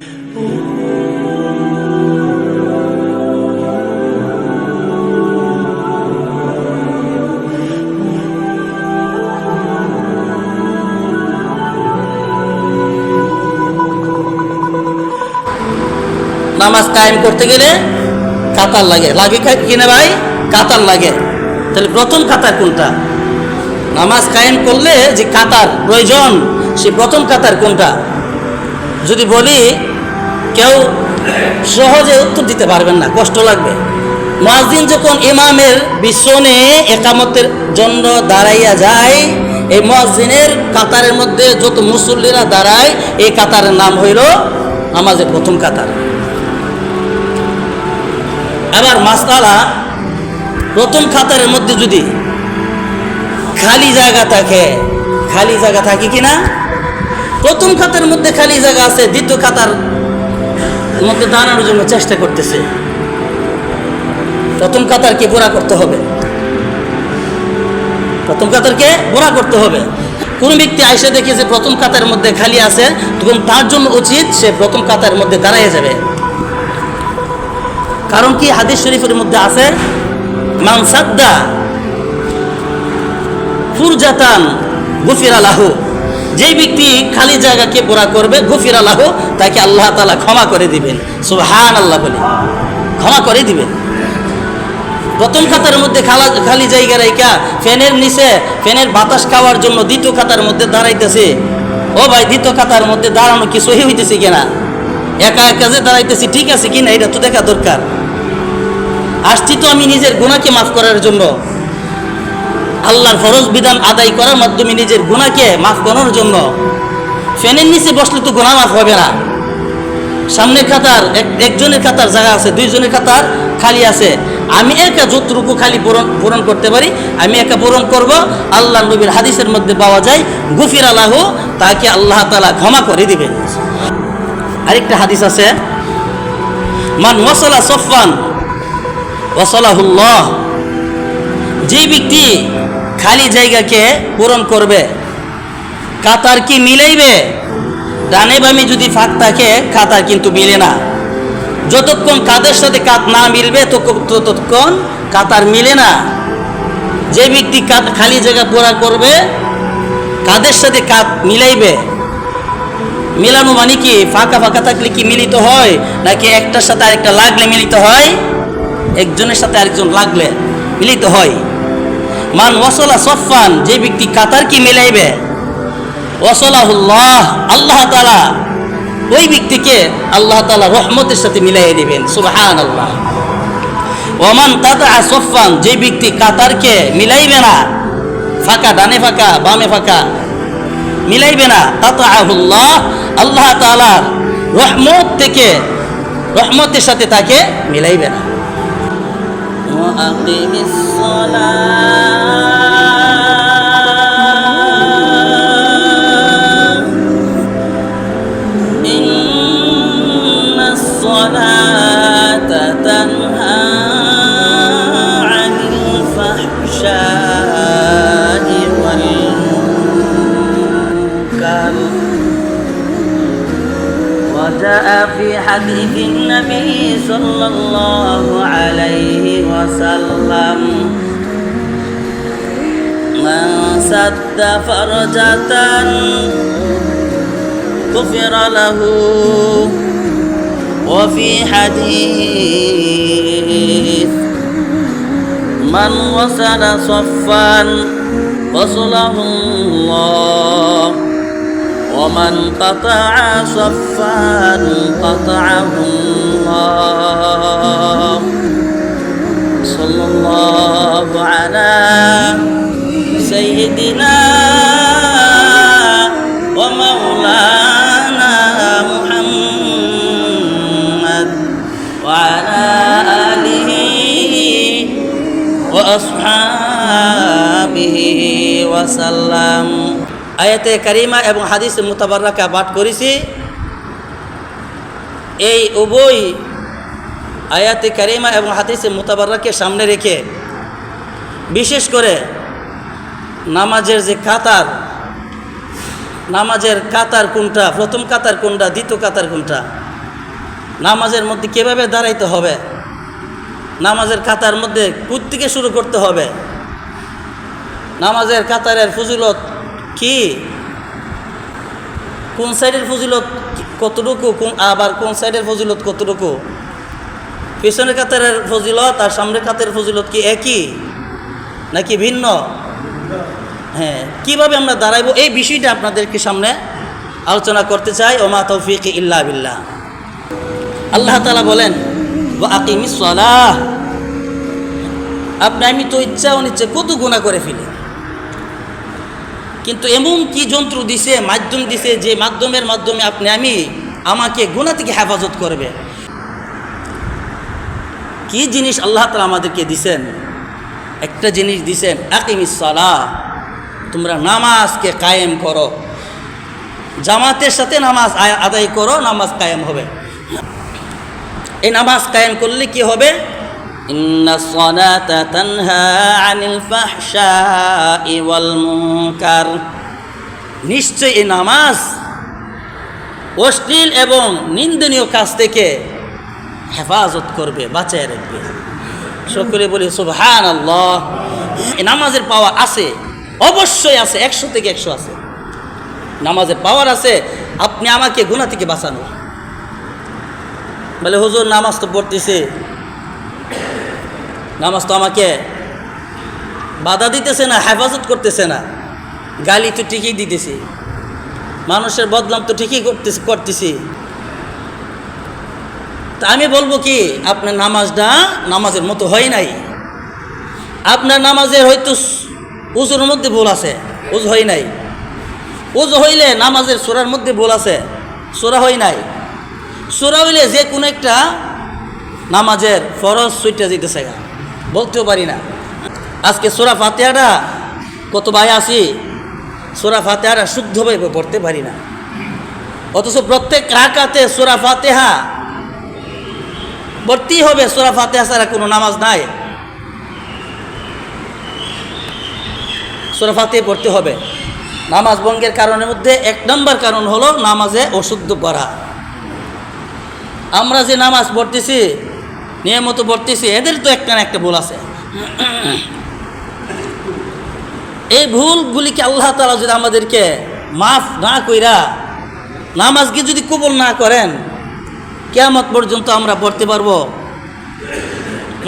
নামাজ কায়েম করতে গেলে কাতার লাগে। লাগে কিনা ভাই? কাতার লাগে। তাহলে প্রথম কাতার কোনটা? নামাজ কায়েম করলে যে কাতার প্রয়োজন, সে প্রথম কাতার কোনটা? যদি বলি, কেউ সহজে উত্তর দিতে পারবেন না, কষ্ট লাগবে। মুয়াজ্জিন যখন ইমামের পিছনে একামতের জন্য দাঁড়াইয়া যায়, এই মুয়াজ্জিনের কাতারের মধ্যে যত মুসল্লিরা দাঁড়ায়, এই কাতারের নাম হইল আমাদের প্রথম কাতার। আবার মাসতালা প্রথম খাতারের মধ্যে যদি খালি জায়গা থাকে, খালি জায়গা থাকে কি না প্রথম খাতার মধ্যে খালি জায়গা আছে, দ্বিতীয় খাতার মধ্যে দাঁড়ানোর জন্য চেষ্টা করতেছে। প্রথম কাতারকে বোরা করতে হবে। প্রথম কাতারকে বোরা করতে হবে। কোন ব্যক্তি আইসে দেখে যে প্রথম কাতারের মধ্যে খালি আছে তখন তার জন্য উচিত সে প্রথম কাতারের মধ্যে দাঁড়াইয়ে যাবে। কারণ কি হাদিস শরীফের মধ্যে আছে মানসাদ্দা ফুরজাতান গুফির আলাহু যেই ব্যক্তি খালি জায়গাকে পোড়া করবে, গুফির আল্লাহ, তাকে আল্লাহ তালা ক্ষমা করে দিবেন। সুবহান আল্লাহ বলে। ক্ষমা করে দিবেন। প্রথম খাতার মধ্যে খালা খালি জায়গা রাইকা ফ্যানের নিচে, ফ্যানের বাতাস খাওয়ার জন্য দ্বিতীয় খাতার মধ্যে দাঁড়াইতেছে। ও ভাই, দ্বিতীয় খাতার মধ্যে দাঁড়ানো কি সহি হইতেছে কিনা? একা একা যে দাঁড়াইতেছি, ঠিক আছে কিনা? এটা তো দেখা দরকার। আসছি তো আমি নিজের গুণাকে মাফ করার জন্য। আল্লাহর ফরজ বিধান আদায় করার মাধ্যমে নিজের গুণাকে মাফ করার জন্য। ফ্যানের নিচে বসলে তো গুণা মাফ হবে না। সামনের খাতার এক একজনের খাতার জায়গা আছে, দুইজনের খাতার খালি আছে। আমি একা যতটুকু খালি পূরণ পূরণ করতে পারি, আমি একা পূরণ করব। আল্লাহ নবীর হাদিসের মধ্যে পাওয়া যায়, গুফির আল্লাহ তাকে আল্লাহ তালা ক্ষমা করে দিবেন। আরেকটা হাদিস আছে, মান ওয়াসালা সফান ওয়াসালাহুল্লাহ। যে ব্যক্তি খালি জায়গাকে পূরণ করবে, কাতার কি মিলাইবে? ডানে বামে যদি ফাঁক থাকে, কাতার কিন্তু মিলে না। যতক্ষণ কাদের সাথে কাত না মিলবে তত- ততক্ষণ কাতার মিলে না। যে ব্যক্তি কাত খালি জায়গা পুরা করবে, কাদের সাথে কাত মিলাইবে? মিলানো মানে কি? ফাঁকা ফাঁকা থাকলে কি মিলিত হয়? নাকি একটার সাথে আরেকটা লাগলে মিলিত হয়? একজনের সাথে আরেকজন লাগলে মিলিত হয়। মান ওয়াসলা সফান যে ব্যক্তি কাতার কি মিলাইবে, ওয়াসলাহুল্লাহ, আল্লাহ তালা ওই ব্যক্তিকে আল্লাহ তালা রহমতের সাথে মিলাইয়ে দিবেন সুবহান আল্লাহ ওমান কাতা সফান যে ব্যক্তি কাতারকে মিলাইবে না, ফাঁকা, ডানে ফাঁকা, বামে ফাঁকা, মিলাইবে না তাতাহুল্লাহ আল্লাহ তাআলার রহমত থেকে, রহমতের সাথে তাকে মিলাইবে না। وأقم الصلاة في حديث النبي صلى الله عليه وسلم. من سد فرجة غفر له. وفي حديث من وصل صفا وصله الله. ومن قطع صفا قطعه الله. صلى الله على سيدنا ومولانا محمد وعلى آله وأصحابه وسلم. আয়াতে কারিমা এবং হাদিস মুতাবাররাকা পাঠ করেছি। এই উভয় আয়াতে কারিমা এবং হাদিসে মুতাবাররাকে সামনে রেখে, বিশেষ করে নামাজের যে কাতার, নামাজের কাতার কোনটা, প্রথম কাতার কোনটা, দ্বিতীয় কাতার কোনটা, নামাজের মধ্যে কীভাবে দাঁড়াইতে হবে, নামাজের কাতার মধ্যে কুত থেকে শুরু করতে হবে, নামাজের কাতারের ফজিলত কি? কোন সাইডের ফজিলত কতটুকু? কোন আবার কোন সাইডের ফজিলত কতটুকু? পিছনের কাতারের ফজিলত আর সামনের কাতারের ফজিলত কি একই? নাকি ভিন্ন? হ্যাঁ কীভাবে আমরা দাঁড়াইবো? এই বিষয়টা আপনাদেরকে সামনে আলোচনা করতে চাই। ওমা তৌফিক ইল্লা বিল্লাহ। আল্লাহ তালা বলেন আপনি আমি তো ইচ্ছা অনিচ্ছা কত গুণা করে ফেলি। কিন্তু এমন কি যন্ত্র দিছে, মাধ্যম দিছে যে মাধ্যমের মাধ্যমে আপনি, আমি আমাকে গুণা থেকে হেফাজত করবে? কি জিনিস আল্লাহ তালা আমাদেরকে দিছেন? একটা জিনিস দিছেন আকিমি সলাহ। তোমরা নামাজকে কায়েম করো। জামাতের সাথে নামাজ আদায় করো, নামাজ কায়েম হবে। এই নামাজ কায়েম করলে কি হবে? ইন্না সলাতা তানহা আনিল ফাহশাই ওয়াল মুনকার নিশ্চয় এই নামাজ অশ্লীল এবং নিন্দনীয় কাজ থেকে হেফাজত করবে, বাঁচায় রাখবে। সকলে বলি সুবহান আল্লাহ নামাজের পাওয়া আছে, অবশ্যই আছে, একশো থেকে একশো আছে। নামাজের পাওয়ার আছে, আপনি আমাকে গুণা থেকে বাঁচানো বলে, হুজুর, নামাজ তো পড়তেছে। নামাজ তো আমাকে বাধা দিতেছে না, হেফাজত করতেছে না। গালি তো ঠিকই দিতেছি। মানুষের বদনাম তো ঠিকই করতেছি করতেছি। তা আমি বলব কি, আপনার নামাজটা নামাজের মতো হয় নাই। আপনার নামাজের হয়তো উজুর মধ্যে ভুল আছে, উজ হয় নাই। উজ হইলে নামাজের সোরার মধ্যে ভুল আছে, সোরা হয় নাই। সোরা হইলে যে কোনো একটা নামাজের ফরজ সুইটা যেতেছে গা। বলতেও পারি না। আজকে সোরা ফাতেহাটা কত ভাই আসি, সোরা ফাতেহাটা শুদ্ধভাবে পড়তে পারি না। অথচ প্রত্যেক রাকাতে সোরা ফাতেহা পড়তেই হবে, সোরা ফাতেহা ছাড়া কোনো নামাজ নাই। সোরা ফাতেহ পড়তে হবে। নামাজ ভঙ্গের কারণের মধ্যে এক নম্বর কারণ হলো নামাজে অশুদ্ধ পড়া। আমরা যে নামাজ পড়তেছি নিয়মিত পড়তেছি, এদের তো একটা না একটা ভুল আছে। এই ভুলগুলিকে আল্লাহ তালা যদি আমাদেরকে মাফ না কইরা নামাজকে যদি কবল না করেন, কেয়ামত পর্যন্ত আমরা পড়তে পারব,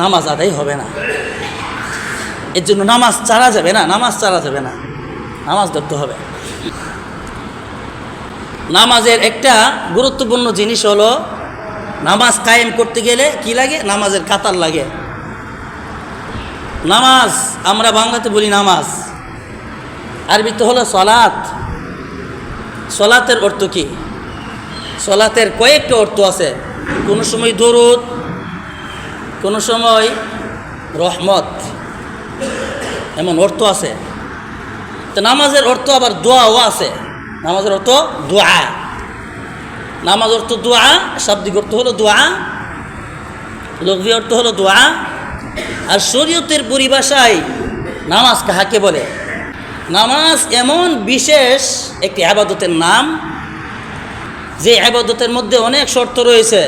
নামাজ আদায় হবে না। এর জন্য নামাজ চারা যাবে না, নামাজ চারা যাবে না। নামাজ ধরতে হবে। নামাজের একটা গুরুত্বপূর্ণ জিনিস হলো নামাজ কায়েম করতে গেলে কি লাগে? নামাজের কাতার লাগে। নামাজ, আমরা বাংলাতে বলি নামাজ। আরবিতে হলো সলাত সলাতের অর্থ কি? সলাতের কয়েকটা অর্থ আছে। কোনো সময় দরুদ, কোনো সময় রহমত। এমন অর্থ আছে। তো নামাজের অর্থ আবার দোয়াও আছে। নামাজের অর্থ দোয়া। নামাজ অর্থ দোয়া, শাব্দিক অর্থ হলো দোয়া লঘবি অর্থ হলো দোয়া। আর শরীয়তের পরিভাষায় নামাজ কাহাকে বলে? নামাজ এমন বিশেষ একটি আবাদতের নাম, যে আবাদতের মধ্যে অনেক শর্ত রয়েছে।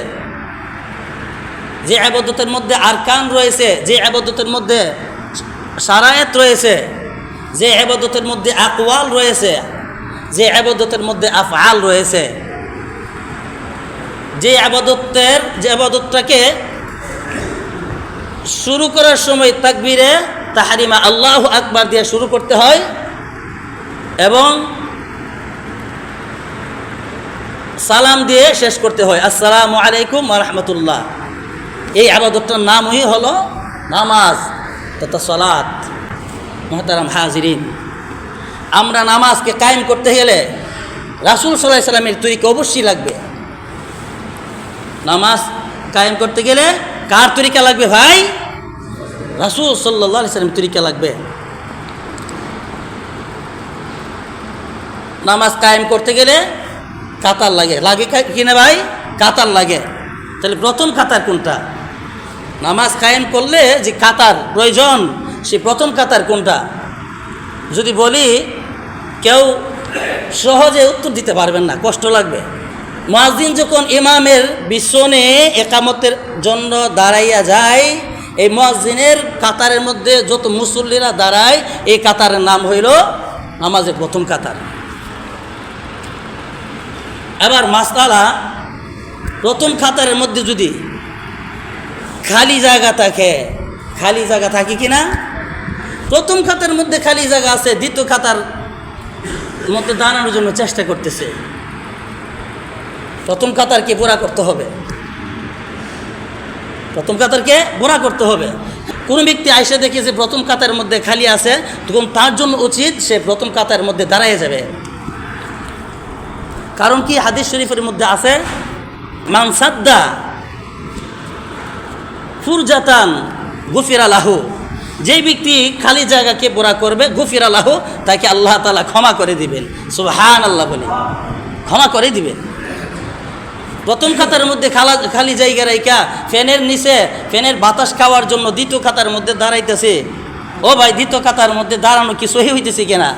যে আবাদতের মধ্যে আরকান রয়েছে, যে আবাদতের মধ্যে সারায়েত রয়েছে, যে আবাদতের মধ্যে আকওয়াল রয়েছে, যে আবাদতের মধ্যে আফআল রয়েছে। যে আবাদতের, যে আবাদতটাকে শুরু করার সময় তাকবীরে তাহারিমা আল্লাহ আকবার দিয়ে শুরু করতে হয় এবং সালাম দিয়ে শেষ করতে হয়। আসসালামু আলাইকুম রহমতুল্লাহ। এই আবাদতটার নামই হলো নামাজ তথা সলাত। মহতারাম হাজিরিন, আমরা নামাজকে কায়েম করতে গেলে রাসুল সাল্লাহ সাল্লামের তরিকা অবশ্যই লাগবে। নামাজ কায়েম করতে গেলে কার তরিকা লাগবে ভাই? রাসুল সাল্লাহ সাল্লাম তরিকা লাগবে। নামাজ কায়েম করতে গেলে কাতার লাগে। লাগে কিনা ভাই? কাতার লাগে। তাহলে প্রথম কাতার কোনটা? নামাজ কায়েম করলে যে কাতার প্রয়োজন, সে প্রথম কাতার কোনটা? যদি বলি, কেউ সহজে উত্তর দিতে পারবেন না, কষ্ট লাগবে। মুয়াজ্জিন যখন ইমামের পিছনে একামতের জন্য দাঁড়াইয়া যায়, এই মুয়াজ্জিনের কাতারের মধ্যে যত মুসল্লিরা দাঁড়ায়, এই কাতারের নাম হইল নামাজের প্রথম কাতার। এবার মাসআলা প্রথম কাতারের মধ্যে যদি খালি জায়গা থাকে, খালি জায়গা থাকে কি না প্রথম খাতার মধ্যে খালি জায়গা আছে, দ্বিতীয় খাতার মধ্যে দাঁড়ানোর জন্য চেষ্টা করতেছে। প্রথম কাতারকে পুরা করতে হবে। প্রথম কাতারকে বোরা করতে হবে। কোনো ব্যক্তি আইসে দেখে যে প্রথম কাতারের মধ্যে খালি আছে, তখন তার জন্য উচিত সে প্রথম কাতার মধ্যে দাঁড়ায় যাবে। কারণ কি হাদিস শরীফের মধ্যে আছে মানসাদ্দা ফুরজাতান গুফির আলাহু যেই ব্যক্তি খালি জায়গাকে বোরা করবে, গুফির আলাহু তাকে আল্লাহ তালা ক্ষমা করে দিবেন। সুবহান আল্লাহ বলে। ক্ষমা করে দিবেন। প্রথম খাতার মধ্যে খালা খালি জায়গা রাইকা ফ্যানের নিচে, ফ্যানের বাতাস খাওয়ার জন্য দ্বিতীয় খাতার মধ্যে দাঁড়াইতেছে। ও ভাই, দ্বিতীয় খাতার মধ্যে দাঁড়ানো কি সহি হইতেছে কিনা?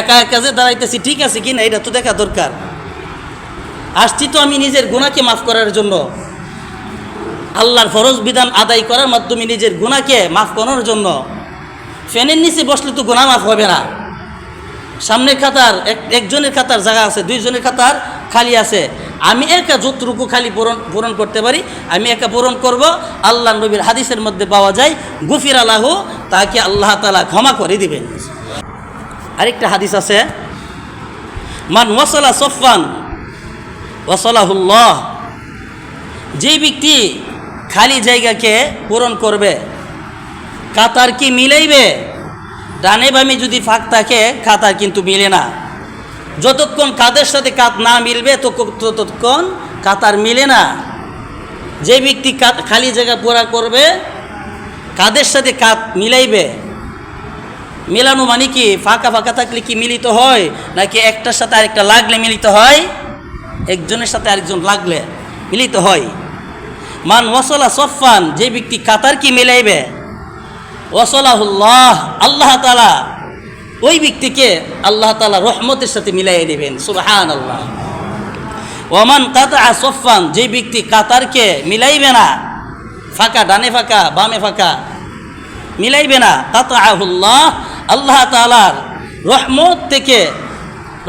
একা একা যে দাঁড়াইতেছি, ঠিক আছে কিনা? এটা তো দেখা দরকার। আসছি তো আমি নিজের গুণাকে মাফ করার জন্য। আল্লাহর ফরজ বিধান আদায় করার মাধ্যমে নিজের গুণাকে মাফ করার জন্য। ফ্যানের নিচে বসলে তো গুণা মাফ হবে না। সামনের খাতার, এক একজনের খাতার জায়গা আছে, দুইজনের খাতার খালি আছে। আমি একা যতটুকু খালি পূরণ পূরণ করতে পারি, আমি একা পূরণ করব। আল্লাহ নবীর হাদিসের মধ্যে পাওয়া যায়, গুফির আল্লাহ তাকে আল্লাহ তালা ক্ষমা করে দিবেন। আরেকটা হাদিস আছে, মান ওয়াসালা সফান ওয়াসালাহুল্লাহ যে ব্যক্তি খালি জায়গাকে পূরণ করবে কাতার কি মিলাইবে, ডানে বামে যদি ফাঁক থাকে, কাতার কিন্তু মিলে না। যতক্ষণ কাদের সাথে কাত না মিলবে ততক্ষণ কাতার মিলে না। যে ব্যক্তি কাত- খালি জায়গা পুরা করবে, কাদের সাথে কাত মিলাইবে? মেলানো মানে কি? ফাঁকা ফাঁকা থাকলে কি মিলিত হয়? নাকি একটার সাথে আরেকটা লাগলে মিলিত হয়? একজনের সাথে আরেকজন লাগলে মিলিত হয়। মান ওয়াসলা সফান যে ব্যক্তি কাতার কি মিলাইবে, ওয়াসলাহুল্লাহ, আল্লাহ তালা ওই ব্যক্তিকে আল্লাহ তালা রহমতের সাথে মিলাইয়ে দেবেন সুবহান আল্লাহ ওমান কাতা সফান যে ব্যক্তি কাতারকে মিলাইবে না, ফাঁকা, ডানে ফাঁকা, বামে ফাঁকা, মিলাইবে না কাতা আহুল্লাহ আল্লাহ তালার রহমত থেকে,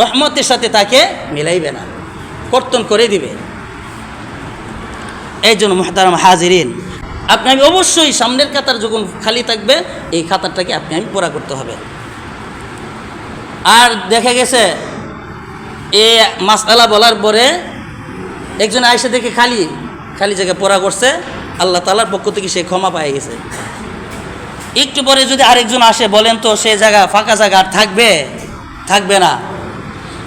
রহমতের সাথে তাকে মিলাইবে না, কর্তন করে দিবে। এই জন্য মহতারাম হাজিরিন, আপনি আমি অবশ্যই সামনের কাতার যখন খালি থাকবে, এই খাতারটাকে আপনি আমি পুরা করতে হবে। আর দেখা গেছে, এ মাসালা বলার পরে একজন আয়সা দেখে খালি খালি জায়গায় পড়া করছে, আল্লাহ তালার পক্ষ থেকে সে ক্ষমা পেয়ে গেছে। একটু পরে যদি আরেকজন আসে, বলেন তো সে জায়গা ফাঁকা জায়গা আর থাকবে থাকবে না।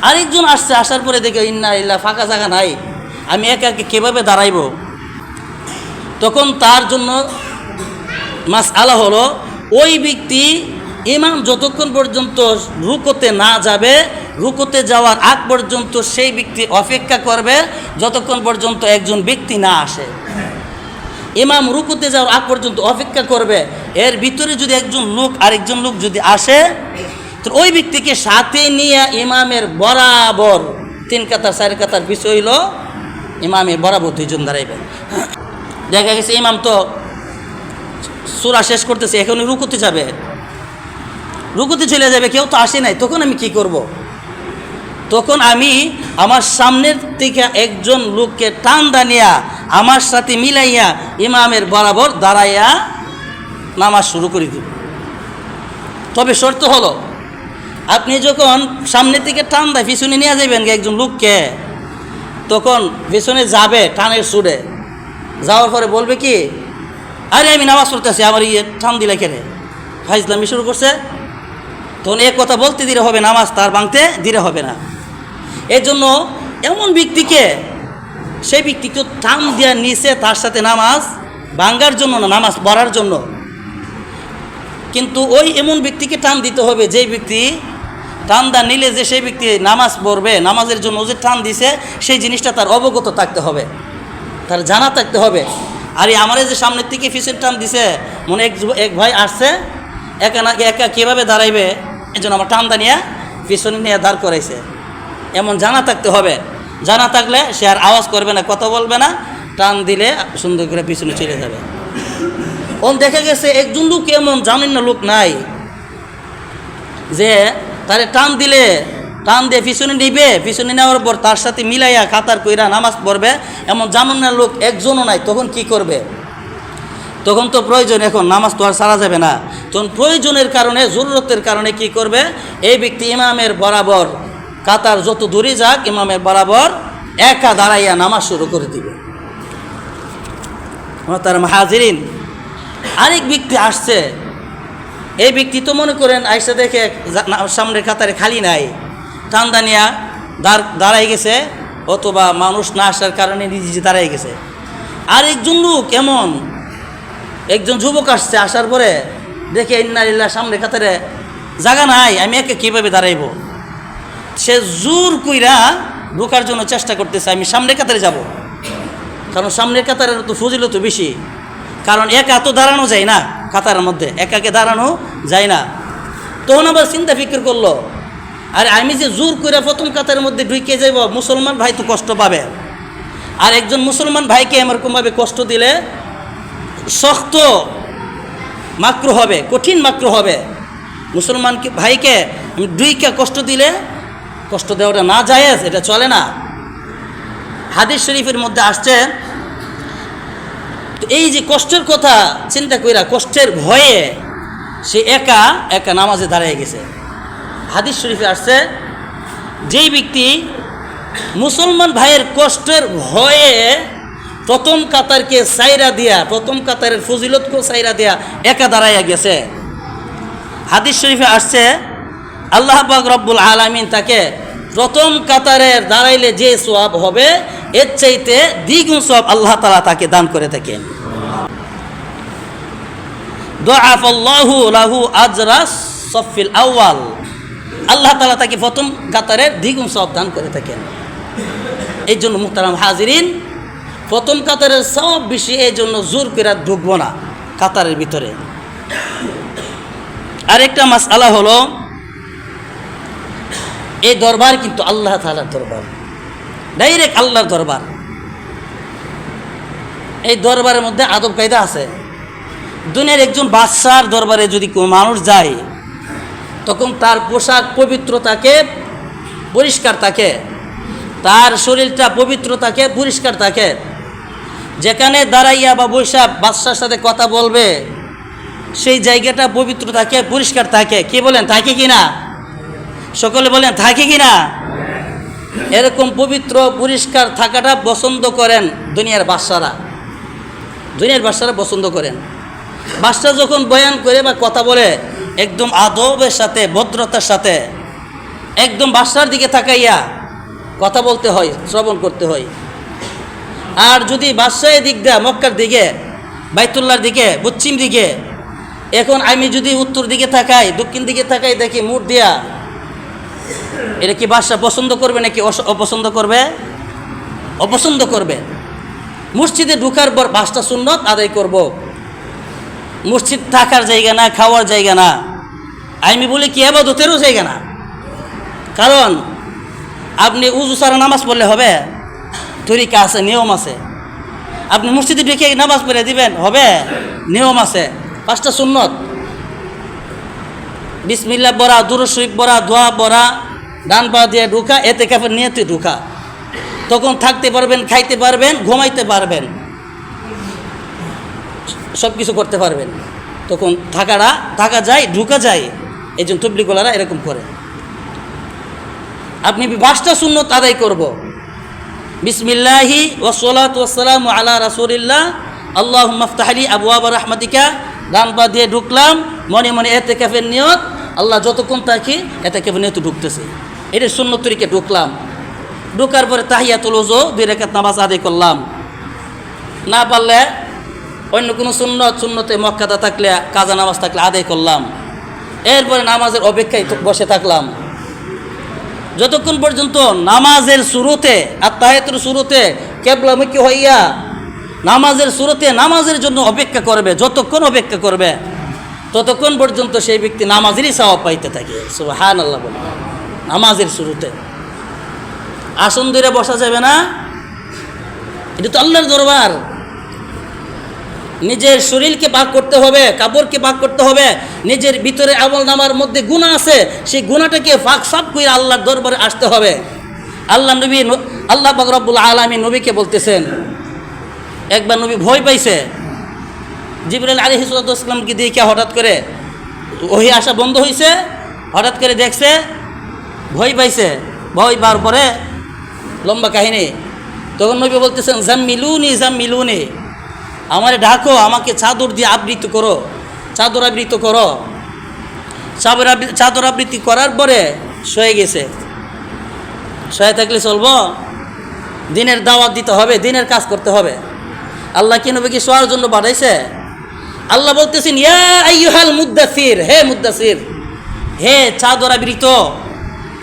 আরেকজন আসছে, আসার পরে দেখে ইন্না ইল্লা ফাঁকা জায়গা নাই, আমি একা একা কীভাবে দাঁড়াইব? তখন তার জন্য মাস আলা হলো, ওই ব্যক্তি ইমাম যতক্ষণ পর্যন্ত রুকোতে না যাবে, রুকোতে যাওয়ার আগ পর্যন্ত সেই ব্যক্তি অপেক্ষা করবে যতক্ষণ পর্যন্ত একজন ব্যক্তি না আসে। ইমাম রুকুতে যাওয়ার আগ পর্যন্ত অপেক্ষা করবে, এর ভিতরে যদি একজন লোক, আরেকজন লোক যদি আসে, তো ওই ব্যক্তিকে সাথে নিয়ে ইমামের বরাবর তিন কাতার, চার কাতার বিষয় হইল ইমামের বরাবর দুইজন দাঁড়াইবে দেখা গেছে ইমাম তো সুরা শেষ করতেছে, এখন রুকুতে যাবে। রুকুতে চলে যাবে, কেউ তো আসে নাই, তখন আমি কি করব। তখন আমি আমার সামনের থেকে একজন লোককে টান দানিয়া আমার সাথে মিলাইয়া ইমামের বরাবর দাঁড়াইয়া নামাজ শুরু করে দিব তবে শর্ত হলো, আপনি যখন সামনের থেকে টান দেয় পিছনে নিয়ে যাবেন একজন লোককে, তখন পিছনে যাবে টানের সুরে। যাওয়ার পরে বলবে কি, আরে আমি নামাজ পড়তেছি, আমার ইয়ে টান দিলে কেনে? ফাইজলামি শুরু করছে? তখন এক কথা বলতে দিলে হবে নামাজ, তার ভাঙতে দিলে হবে না। এই জন্য এমন ব্যক্তিকে, সেই ব্যক্তিকে টান দেওয়ার নিচে তার সাথে নামাজ ভাঙ্গার জন্য না, নামাজ পড়ার জন্য। কিন্তু ওই এমন ব্যক্তিকে টান দিতে হবে যেই ব্যক্তি টান দা নিলে যে সেই ব্যক্তি নামাজ পড়বে, নামাজের জন্য যে টান দিছে, সেই জিনিসটা তার অবগত থাকতে হবে। তার জানা থাকতে হবে। আর এই আমার যে সামনের থেকে ফিসের টান দিছে, মনে এক এক ভাই আসছে একা না, একা কীভাবে দাঁড়াইবে? এই জন্য আমার টান দা নিয়ে পিছনে নিয়ে দাঁড় করাইছে। এমন জানা থাকতে হবে। জানা থাকলে সে আর আওয়াজ করবে না, কথা বলবে না। টান দিলে সুন্দর করে পিছনে চলে যাবে। ওন দেখা গেছে, একজন লোক এমন জানেন না লোক নাই। যে তারে টান দিলে, টান দিয়ে পিছনে নিবে। পিছনে নেওয়ার পর তার সাথে মিলাইয়া কাতার কইরা নামাজ পড়বে। এমন জানেন না লোক, একজনও নাই, তখন কি করবে? তখন তো প্রয়োজন, এখন নামাজ তো আর সারা যাবে না। তখন প্রয়োজনের কারণে, জরুরতের কারণে কি করবে? এই ব্যক্তি ইমামের বরাবর, কাতার যত দূরে যাক, ইমামের বরাবর একা দাঁড়াইয়া নামাজ শুরু করে দিবে। তার হাজিরিন, আরেক ব্যক্তি আসছে। এই ব্যক্তি তো মনে করেন, আইসা দেখে সামনের কাতারে খালি নাই। টানদানিয়া দাঁড় দাঁড়াই গেছে, অথবা মানুষ না আসার কারণে নিজে দাঁড়াই গেছে। আরেকজন লোক এমন একজন যুবক আসছে, আসার পরে দেখে ইন্নারিল্লা সামনে কাতারে জাগা নাই, আমি একে কীভাবে দাঁড়াইব? সে জোর কইরা ঢোকার জন্য চেষ্টা করতেছে, আমি সামনে কাতারে যাব। কারণ সামনের কাতারের তো ফজিলত বেশি। কারণ একা তো দাঁড়ানো যায় না কাতারের মধ্যে, একাকে দাঁড়ানো যায় না। তখন আবার চিন্তা ফিকির করল, আর আমি যে জোর করে প্রথম কাতারের মধ্যে ঢুকে যাইব, মুসলমান ভাই তো কষ্ট পাবে। আর একজন মুসলমান ভাইকে এরকমভাবে কষ্ট দিলে শক্ত মাক্র হবে, কঠিন মাক্র হবে। মুসলমানকে ভাইকে আমি দুইকে কষ্ট দিলে কষ্ট দেওয়াটা না যায় এটা চলে না। হাদিস শরীফের মধ্যে আসছে, তো এই যে কষ্টের কথা চিন্তা কইরা কষ্টের ভয়ে সে একা একা নামাজে দাঁড়িয়ে গেছে। হাদিস শরীফে আসছে, যেই ব্যক্তি মুসলমান ভাইয়ের কষ্টের ভয়ে প্রথম কাতারকে সাইরা দিয়া, প্রথম কাতারের ফজিলতকে সাইরা দিয়া একা দাঁড়াইয়া গেছে। হাদিস শরীফে আসছে, আল্লাহ পাক রব্বুল আলামিন তাকে প্রথম কাতারের দাঁড়াইলে যে সোয়াব হবে, এর চাইতে দ্বিগুণ সব আল্লাহ তালা তাকে দান করে থাকেন। লাহু সফিল আউয়াল। আল্লাহ তালা তাকে প্রথম কাতারের দ্বিগুণ সব দান করে থাকেন। এই জন্য মুহতারাম হাজিরিন প্রথম কাতারের সব বেশি এই জন্য জোর করে ঢুকবো না কাতারের ভিতরে। আরেকটা মাস আলা হলো, এই দরবার কিন্তু আল্লাহ তালার দরবার। ডাইরেক্ট আল্লাহর দরবার। এই দরবারের মধ্যে আদব কায়দা আছে। দুনিয়ার একজন বাদশার দরবারে যদি কোনো মানুষ যায়, তখন তার পোশাক পবিত্র থাকে পরিষ্কার থাকে, তার শরীরটা পবিত্র থাকে পরিষ্কার থাকে। যেখানে দাঁড়াইয়া বা বৈশা বাদশার সাথে কথা বলবে, সেই জায়গাটা পবিত্র থাকে, পরিষ্কার থাকে। কি বলেন, থাকে কি না? সকলে বলেন, থাকে কি না? এরকম পবিত্র, পরিষ্কার থাকাটা পছন্দ করেন দুনিয়ার বাদশারা। দুনিয়ার বাদশারা পছন্দ করেন। বাদশা যখন বয়ান করে বা কথা বলে, একদম আদবের সাথে, ভদ্রতার সাথে, একদম বাদশার দিকে তাকাইয়া কথা বলতে হয়, শ্রবণ করতে হয়। আর যদি বাদশাহ দিক দেয়, মক্কার দিকে বাইতুল্লার দিকে, পশ্চিম দিকে, এখন আমি যদি উত্তর দিকে থাকাই দক্ষিণ দিকে থাকাই দেখি মুঠ দিয়া, এটা কি বাদশাহ পছন্দ করবে নাকি অপছন্দ করবে? অপছন্দ করবে। মসজিদে ঢুকার পর বাসটা সুন্নত আদায় করব। মসজিদ থাকার জায়গা না, খাওয়ার জায়গা না। আমি বলি কি, আবাদতেরও জায়গা না। কারণ, আপনি উজু সারা নামাজ পড়লে হবে? তরিকা আছে, নিয়ম আছে। আপনি মসজিদে ঢুকে নামাজ পড়ে দিবেন, হবে? নিয়ম আছে। পাঁচটা সুন্নত। বিসমিল্লা বরা দুরশরীফ বরা ধোয়া বরা ডান পা দিয়ে ঢুকা, এতে কাপড় নিয়ে তুই ঢুকা। তখন থাকতে পারবেন, খাইতে পারবেন, ঘুমাইতে পারবেন। সব কিছু করতে পারবেন। তখন থাকাটা, থাকা যায়, ঢুকা যায়। এই জন্য তবলিগোলারা এরকম করে। আপনি বাসটা শূন্য আদায় করব? বিসমিল্লাহি ওসলাত ওসালাম আলা রাসুলিল্লাহ। আল্লাহ মাফতাহালি আবু আবার রহমাতিকা। ডান পা দিয়ে ঢুকলাম, মনে মনে এতে ক্যাফের নিয়ত। আল্লাহ যতক্ষণ থাকি এতে ক্যাফের নিয়ত ঢুকতেছে। এটা শূন্য তরিকে ঢুকলাম। ঢুকার পরে তাহিয়াতুল ওজো দুই নামাজ আদায় করলাম। না পারলে অন্য কোনো সুন্নত, সুন্নতে মক্কাদা থাকলে, কাজা নামাজ থাকলে আদায় করলাম। এরপরে নামাজের অপেক্ষায় বসে থাকলাম। যতক্ষণ পর্যন্ত নামাজের শুরুতে আর তাহেতুর শুরুতে কেবলামুখী হইয়া নামাজের শুরুতে নামাজের জন্য অপেক্ষা করবে, যতক্ষণ অপেক্ষা করবে, ততক্ষণ পর্যন্ত সেই ব্যক্তি নামাজেরই সওয়াব পাইতে থাকে। সুহান আল্লাহ বলে। নামাজের শুরুতে আসন ধরে বসা যাবে না। এটা তো আল্লাহর দরবার। নিজের শরীরকে পাক করতে হবে, কাপড়কে পাক করতে হবে, নিজের ভিতরে আমল নামার মধ্যে গুণা আছে, সেই গুণাটাকে ফাঁক সাফ করে আল্লাহর দরবারে আসতে হবে। আল্লাহ নবী আল্লাহ বাকরাবুল আলমী নবীকে বলতেছেন, একবার নবী ভয় পাইছে। জিবরাল আলী হিসুলামকে দেখে হঠাৎ করে ওহি আসা বন্ধ হয়েছে হঠাৎ করে দেখছে, ভয় পাইছে। ভয় পাওয়ার পরে লম্বা কাহিনী, তখন নবী বলতেছেন জাম মিলুনি জাম মিলুনি আমার ডাকো আমাকে চাদর দিয়ে আবৃত করো। চাদর আবৃত করো। চাদর চাদর আবৃত্তি করার পরে শুয়ে গেছে। শুয়ে থাকলে চলবো? দিনের দাওয়াত দিতে হবে, দিনের কাজ করতে হবে। আল্লাহ কি শোয়ার জন্য পাঠাইছে? আল্লাহ বলতেছেন, ইয়া আইয়ুহাল মুদ্দাসির হে মুদ্দাসির হে চাদর আবৃত,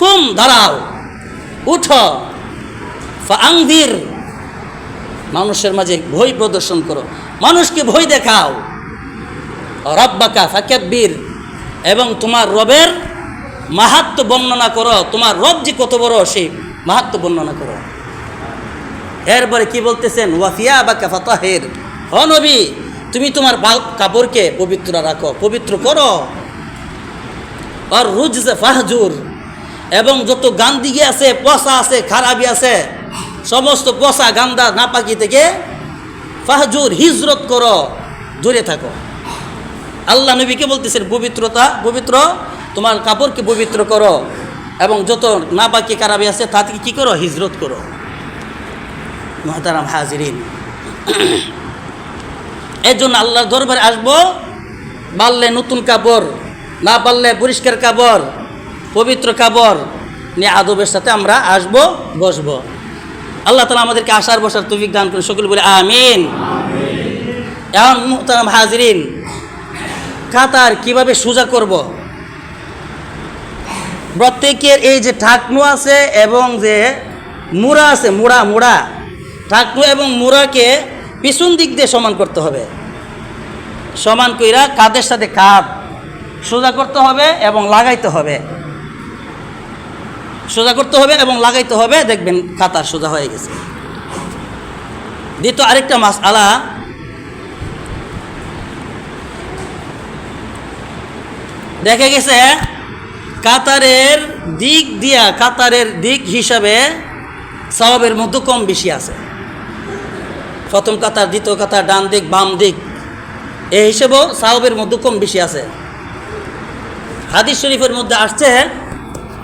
কুম দাঁড়াও, উঠো ফাংভির মানুষের মাঝে ভয় প্রদর্শন করো। মানুষকে ভয় দেখাও। রব্বাকা ফাকাব্বির। এবং তোমার রবের মাহাত্ম বর্ণনা করো। তোমার রব যে কত বড়, সেই মাহাত্ম বর্ণনা করো। এরপরে কি বলতেছেন? ওয়াফিয়া বা কাফাতাহের হ নবী, তুমি তোমার বাল- কাপড়কে পবিত্র রাখো, পবিত্র করো। আর রুজ ফাহজুর। এবং যত গান্দিগি আছে পচা আছে খারাপি আছে সমস্ত পচা গান্দা নাপাকি থেকে ফাহজুর হিজরত করো, দূরে থাকো। আল্লাহ নবীকে বলতেছেন, পবিত্রতা, পবিত্র, তোমার কাপড়কে পবিত্র করো এবং যত নাপাকি কারাবি আছে, তা থেকে কী করো? হিজরত করো। মহতারাম হাজিরিন। এর জন্য আল্লাহর দরবারে আসব পারলে নতুন কাপড়, না পারলে পরিষ্কার কাপড়, পবিত্র কাপড় নিয়ে আদবের সাথে আমরা আসব, বসবো। আল্লাহ তালা আমাদেরকে আসার বসার তৌফিক দান করে সকল বলে আমিন। এখন মুহতারাম হাজরিন। কাতার কীভাবে সোজা করব? প্রত্যেকের এই যে ঠাকনু আছে এবং যে মুড়া আছে মুড়া মুড়া। ঠাকনু এবং মুড়াকে পিছন দিক দিয়ে সমান করতে হবে। সমান কইরা কাদের সাথে কাঁধ? সোজা করতে হবে এবং লাগাইতে হবে। সোজা করতে হবে এবং লাগাইতে হবে, দেখবেন কাতার সোজা হয়ে গেছে। দ্বিতীয় আরেকটা মাস আলা দেখা গেছে, কাতারের দিক দিয়া, কাতারের দিক হিসাবে সওয়াবের মধ্যে কম বেশি আছে। প্রথম কাতার, দ্বিতীয় কাতার, ডান দিক, বাম দিক, এই হিসেবেও সাহবের মধ্যে কম বেশি আছে। হাদিস শরীফের মধ্যে আসছে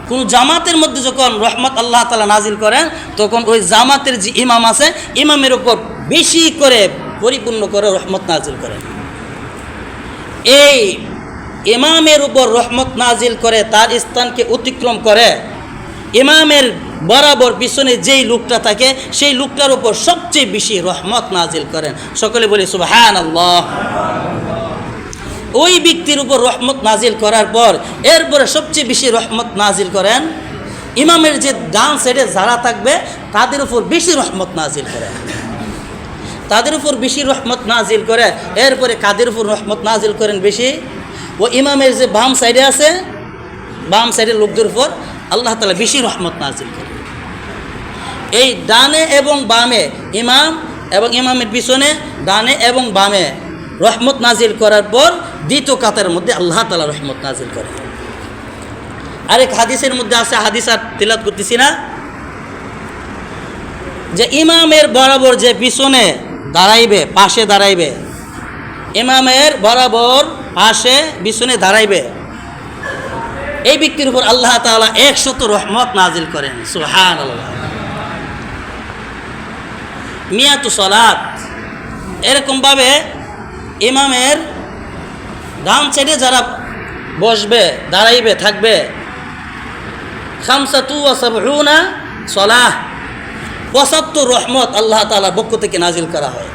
কোন জামাতের মধ্যে যখন রহমত আল্লাহ তালা নাজিল করেন, তখন ওই জামাতের যে ইমাম আছে, ইমামের উপর বেশি করে পরিপূর্ণ করে রহমত নাজিল করেন। এই ইমামের উপর রহমত নাজিল করে, তার স্থানকে অতিক্রম করে, ইমামের বরাবর পিছনে যেই লোকটা থাকে, সেই লোকটার উপর সবচেয়ে বেশি রহমত নাজিল করেন। সকলে বলি সুবহান আল্লাহ ওই ব্যক্তির উপর রহমত নাজিল করার পর, এরপরে সবচেয়ে বেশি রহমত নাজিল করেন ইমামের যে ডান সাইডে যারা থাকবে, তাদের উপর বেশি রহমত নাজিল করেন। তাদের উপর বেশি রহমত নাজিল করে এরপরে কাদের উপর রহমত নাজিল করেন বেশি? ও ইমামের যে বাম সাইডে আছে, বাম সাইডের লোকদের উপর আল্লাহ তালা বেশি রহমত নাজিল করে এই ডানে এবং বামে ইমাম এবং ইমামের পিছনে, ডানে এবং বামে রহমত নাজিল করার পর দ্বিতীয় কাতারের মধ্যে আল্লাহ তালা রহমত নাজিল করে। আরেক হাদিসের মধ্যে আছে, হাদিস আর তিলাত করতেছি না। যে ইমামের বরাবর যে পিছনে দাঁড়াইবে, পাশে দাঁড়াইবে, ইমামের বরাবর পাশে, পিছনে দাঁড়াইবে, এই ব্যক্তির উপর আল্লাহ তাআলা একশত রহমত নাজিল করেন সুহান মিয়াতু সলাত, এরকমভাবে ইমামের ডান সাইডে যারা বসবে, দাঁড়াইবে, থাকবে। খামসাতু ওয়াসাবউনা সলাহ। পঁচাত্তর রহমত আল্লাহ তাআলার পক্ষ থেকে নাজিল করা হয়।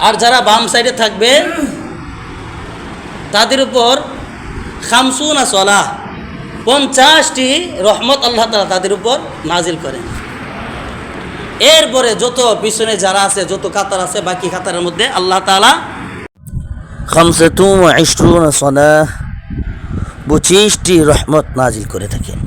আর যারা বাম সাইডে থাকবে, তাদের উপর খামসুনা সলাহ, পঞ্চাশটি রহমত আল্লাহ তালা তাদের উপর নাজিল করেন। এরপরে যত পিছনে যারা আছে, যত কাতার আছে, বাকি কাতারের মধ্যে আল্লাহ তালা খামসাতুম ইশরুনা সনা পঁচিশটি রহমত নাজিল করে থাকেন।